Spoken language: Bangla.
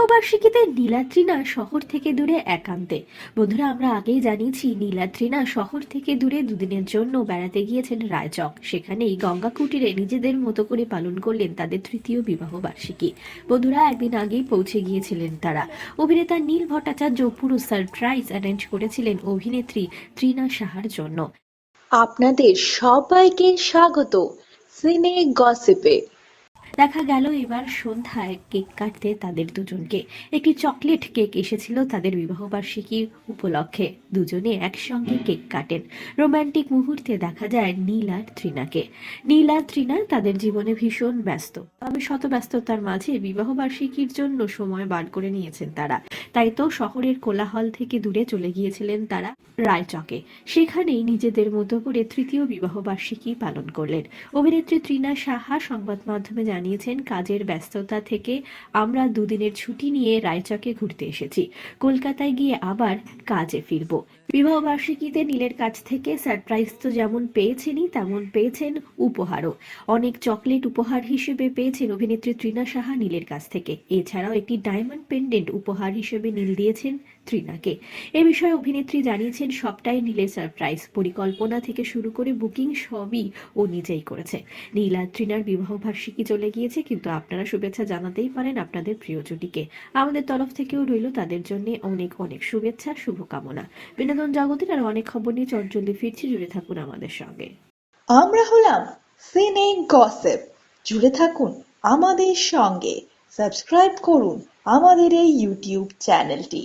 বিবাহবার্ষিকীতে নীলাদ্রিনা শহর থেকে দূরে একান্তে। বন্ধুরা, আমরা আগেই জানিয়েছি, নীলাদ্রিনা শহর থেকে দূরে দুদিনের জন্য বেড়াতে গিয়েছেন রায়চক। সেখানেই গঙ্গা কুটিরে নিজেদের মতো করে পালন করলেন তাদের তৃতীয় বিবাহ বার্ষিকী। বন্ধুরা, একদিন আগেই পৌঁছে গিয়েছিলেন তারা। অভিনেতা নীল ভট্টাচার্য পুরো সারপ্রাইজ অ্যারেঞ্জ করেছিলেন অভিনেত্রী ত্রিনা সাহার জন্য। আপনাদের সবাইকে স্বাগত। সিনে গসিপে। দেখা গেল এবার সন্ধ্যায় কেক কাটতে তাদের দুজনকে। একটি চকলেট কেক এসেছিল তাদের বিবাহবার্ষিকী উপলক্ষে। দুজনে একসঙ্গে কেক কাটেন। রোমান্টিক মুহূর্তে দেখা যায় নীল আর ত্রিনাকে। নীল আর ত্রিনা তাদের জীবনে ভীষণ ব্যস্ত। তবে শত ব্যস্ততার মাঝে বিবাহবার্ষিকীর জন্য সময় বার করে নিয়েছেন তারা। তাই তো শহরের কোলাহল থেকে দূরে চলে গিয়েছিলেন তারা রায়চকে। সেখানেই নিজেদের মতো করে তৃতীয় বিবাহবার্ষিকী পালন করলেন। অভিনেত্রী ত্রিনা সাহা সংবাদ মাধ্যমে জানিয়েছেন, কাজের ব্যস্ততা থেকে আমরা দুদিনের ছুটি নিয়ে রায়চকে ঘুরতে এসেছি। কলকাতায় গিয়ে আবার কাজে ফিরব। বিবাহ বার্ষিকীতে নীলের কাছ থেকে সারপ্রাইজ তো যেমন পেয়েছেনই, তেমন পেয়েছেন উপহারও। অনেক চকলেট উপহার হিসেবে পেয়েছেন অভিনেত্রী ত্রিনা সাহা নীলের কাছ থেকে। এছাড়াও একটি ডায়মন্ড পেন্ডেন্ট উপহার হিসেবে নীল দিয়েছেন ত্রিনাকে। এ বিষয়ে অভিনেত্রী জানিয়েছেন, সবটাই নীলের সারপ্রাইজ পরিকল্পনা থেকে শুরু করে বুকিং সবই ও নিজেই করেছে। নীল আর ত্রিনার বিবাহ বার্ষিকী চলে গিয়েছে, কিন্তু আপনারা শুভেচ্ছা জানাতেই পারেন আপনাদের প্রিয় জুটিকে আমাদের তরফ থেকেও রইল তাদের জন্য অনেক অনেক শুভেচ্ছা, শুভকামনা। বিনোদন জগতের আর অনেক খবর নিয়ে চটজলদি ফিরছি, জুড়ে থাকুন আমাদের সঙ্গে। আমরা হলাম সিনে গসেপ জুড়ে থাকুন আমাদের সঙ্গে। সাবস্ক্রাইব করুন আমাদের এই ইউটিউব চ্যানেলটি